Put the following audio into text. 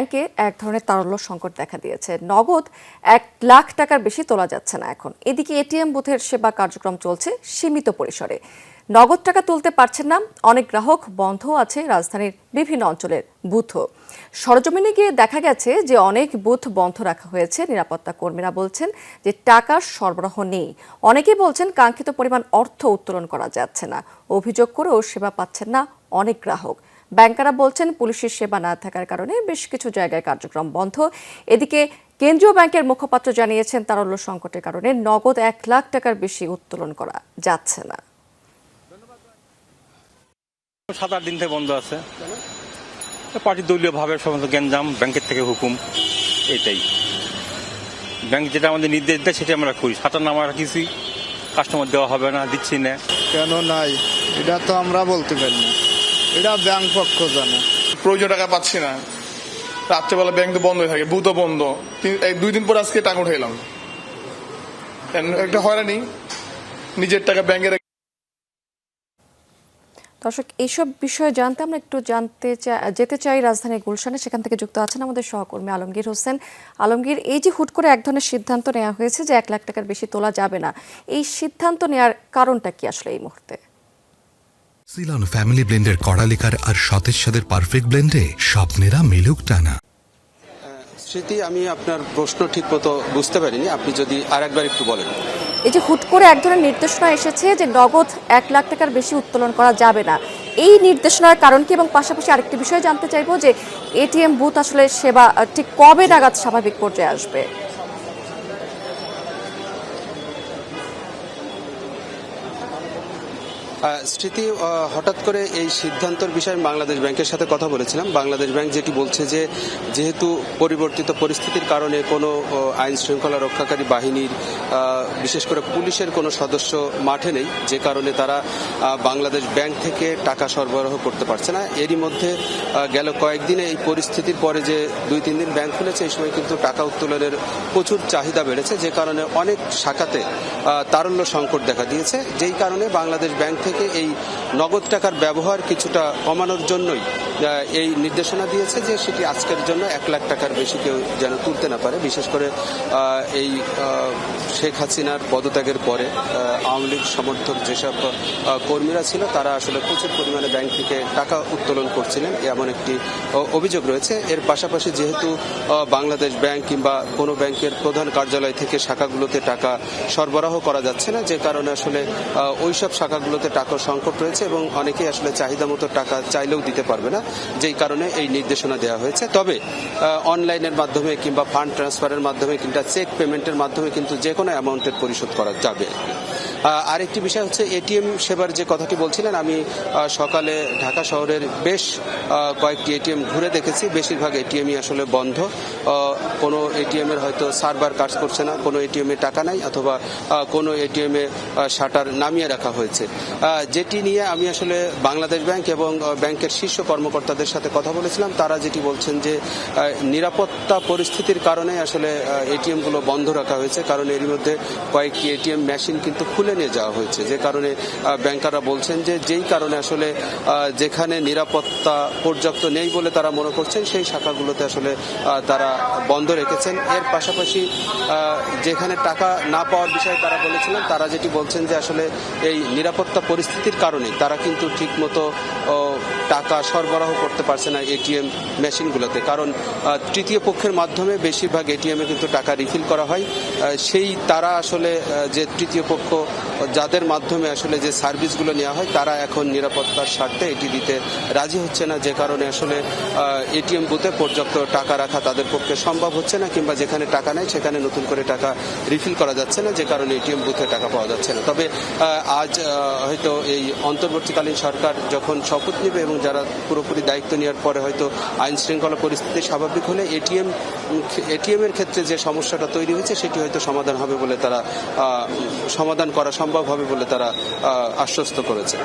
ব্যাংকে এক ধরনের তারল্য সংকট দেখা দিয়েছে। নগদ এক লাখ টাকার বেশি তোলা যাচ্ছে না এখন। এদিকে এটিএম বুথের সেবা কার্যক্রম চলছে সীমিত পরিসরে। নগদ টাকা তুলতে পারছেন না, অনেক গ্রাহক বন্ধ আছে রাজধানীর বিভিন্ন অঞ্চলের বুথও। সরজমিনে গিয়ে দেখা গেছে যে অনেক বুথ বন্ধ রাখা হয়েছে, নিরাপত্তা কর্মীরা বলছেন যে টাকার সরবরাহ নেই। অনেকেই বলছেন কাঙ্ক্ষিত পরিমাণ অর্থ উত্তোলন করা যাচ্ছে না। অভিযোগ করেও সেবা পাচ্ছেন না অনেক গ্রাহক। ব্যাংকাররা বলছেন পুলিশের সেবা না থাকার কারণে বেশ কিছু জায়গায় কার্যক্রম বন্ধ। এদিকে কেন্দ্রীয় ব্যাংকের মুখপাত্র জানিয়েছেন তারল্য সংকটের কারণে নগদ এক লাখ টাকার বেশি উত্তোলন করা যাচ্ছে না। সাত আট দিন থেকে বন্ধ আছে। পার্টি দলীয় ভাবে সমস্ত গ্যাঞ্জাম ব্যাংকের থেকে হুকুম এটাই। ব্যাংক যেটা আমাদের নির্দেশ দেয় সেটা আমরা করি। সাঁতার নামা রাখিছি কাস্টমার দেওয়া হবে না দিচ্ছি না। কেন নাই? এটা তো আমরা বলতে পারি না। এটা ব্যাংক পক্ষ জানে। প্রয়োজন টাকা পাচ্ছি না। রাত্রেবেলা ব্যাংক তো বন্ধ হয়ে থাকে বুথও বন্ধ। দুই দিন পর আজকে টাকা উঠে এলাম কেন? একটা হয়রানি। নিজের টাকা ব্যাংকে রেখে দর্শক এইসব বিষয়ে জানতে আমরা একটু জানতে যেতে চাই রাজধানীর গুলশানে। সেখান থেকে যুক্ত আছেন আমাদের সহকর্মী আলমগীর হোসেন। আলমগীর এই যে হুট করে এক ধরনের সিদ্ধান্ত নেওয়া হয়েছে যে এক লাখ টাকার বেশি তোলা যাবে না এই সিদ্ধান্ত নেওয়ার কারণটা কি আসলে এই মুহূর্তে? সিলন ফ্যামিলি ব্লেন্ডের কড়ালিকার আর সতেজ সাদের পারফেক্ট ব্লেন্ডে স্বপ্নেরা মেলুক টানা। স্মৃতি আমি আপনার প্রশ্ন ঠিক মতো বুঝতে পারিনি। আপনি যদি আর একবার একটু বলেন। এই যে হুট করে এক ধরনের নির্দেশনা এসেছে যে নগদ এক লাখ টাকার বেশি উত্তোলন করা যাবে না। এই নির্দেশনার কারণ কি? এবং পাশাপাশি আরেকটি বিষয় জানতে চাইব যে এটিএম বুথ আসলে সেবা ঠিক কবে নাগাদ স্বাভাবিক পর্যায়ে আসবে? স্মৃতি হঠাৎ করে এই সিদ্ধান্তের বিষয়ে বাংলাদেশ ব্যাংকের সাথে কথা বলেছিলাম। বাংলাদেশ ব্যাংক যেটি বলছে যে, যেহেতু পরিবর্তিত পরিস্থিতির কারণে কোনো আইন শৃঙ্খলা রক্ষাকারী বাহিনীর বিশেষ করে পুলিশের কোনো সদস্য মাঠে নেই, যে কারণে তারা বাংলাদেশ ব্যাংক থেকে টাকা সরবরাহ করতে পারছে না। এরই মধ্যে গেল কয়েকদিনে এই পরিস্থিতির পরে যে দুই, তিন দিন ব্যাংক খুলেছে, এই সময় কিন্তু টাকা উত্তোলনের প্রচুর চাহিদা বেড়েছে, যে কারণে অনেক শাখাতে তারল্য সংকট দেখা দিয়েছে। যেই কারণে বাংলাদেশ ব্যাংক থেকে এই নগদ টাকার ব্যবহার কিছুটা কমানোর জন্যই। এই নির্দেশনা দিয়েছে যে সেটি আজকের জন্য এক লাখ টাকার বেশি কেউ যেন তুলতে না পারে। বিশেষ করে এই শেখ হাসিনার পদত্যাগের পরে আওয়ামী লীগ সমর্থক যেসব কর্মীরা ছিল, তারা আসলে প্রচুর পরিমাণে ব্যাংক থেকে টাকা উত্তোলন করছিলেন এমন একটি অভিযোগ রয়েছে। এর পাশাপাশি যেহেতু বাংলাদেশ ব্যাংক কিংবা কোনো ব্যাংকের প্রধান কার্যালয় থেকে শাখাগুলোতে টাকা সরবরাহ করা যাচ্ছে না, যে কারণে আসলে ওইসব শাখাগুলোতে টাকার সংকট রয়েছে এবং অনেকেই আসলে চাহিদা মতো টাকা চাইলেও দিতে পারবে না। যেই কারণে এই নির্দেশনা দেওয়া হয়েছে। তবে অনলাইনের মাধ্যমে কিংবা ফান্ড ট্রান্সফারের মাধ্যমে কিংবা চেক পেমেন্টের মাধ্যমে কিন্তু যে কোনো অ্যামাউন্টের পরিশোধ করা যাবে। আরেকটি বিষয় হচ্ছে এটিএম সেবার যে কথাটি বলছিলেন, আমি সকালে ঢাকা শহরের বেশ কয়েকটি এটিএম ঘুরে দেখেছি। বেশিরভাগ এটিএমই আসলে বন্ধ। কোনো এটিএমের হয়তো সার্ভার কাজ করছে না, কোনো এটিএম টাকা নাই অথবা কোনো এটিএম শাটার নামিয়ে রাখা হয়েছে। যেটি নিয়ে আমি আসলে বাংলাদেশ ব্যাংক এবং ব্যাংকের শীর্ষ কর্মকর্তাদের সাথে কথা বলেছিলাম। তারা যেটি বলছেন যে নিরাপত্তা পরিস্থিতির কারণে আসলে এটিএমগুলো বন্ধ রাখা হয়েছে। কারণ এর মধ্যে কয়েকটি এটিএম মেশিন কিন্তু খুলে নিয়ে যাওয়া হয়েছে। যে কারণে ব্যাংকাররা বলছেন যে যেই কারণে আসলে যেখানে নিরাপত্তা পর্যাপ্ত নেই বলে তারা মনে করছেন, সেই শাখাগুলোতে আসলে তারা বন্ধ রেখেছেন। এর পাশাপাশি যেখানে টাকা না পাওয়ার বিষয়ে তারা বলেছিলেন, তারা যেটি বলছেন যে আসলে এই নিরাপত্তা পরিস্থিতির কারণে তারা কিন্তু ঠিকমতো টাকা সরবরাহ করতে পারছে না এটিএম মেশিনগুলোতে। কারণ তৃতীয় পক্ষের মাধ্যমে বেশিরভাগ এটিএমে কিন্তু টাকা রিফিল করা হয়। সেই তারা আসলে যে তৃতীয় পক্ষ, যাদের মাধ্যমে আসলে যে সার্ভিসগুলো নেওয়া হয়, তারা এখন নিরাপত্তার স্বার্থে এটি দিতে রাজি হচ্ছে না, যে কারণে আসলে এটিএম বুথে পর্যাপ্ত টাকা রাখা তাদের পক্ষে সম্ভব হচ্ছে না, কিংবা যেখানে টাকা নেই, সেখানে নতুন করে টাকা রিফিল করা যাচ্ছে না, যে কারণে এটিএম বুথে টাকা পাওয়া যাচ্ছে না। তবে আজ হয়তো এই অন্তর্বর্তীকালীন সরকার যখন শপথ নেবে এবং যারা পুরোপুরি দায়িত্ব নেওয়ার পরে হয়তো আইন শৃঙ্খলা পরিস্থিতি স্বাভাবিক হলে এটিএম এটিএম এর ক্ষেত্রে যে সমস্যাটা তৈরি হয়েছে, সেটি হয়তো সমাধান হবে বলে তারা সমাধান করা সম্ভব হবে বলে তারা আশ্বস্ত করেছে।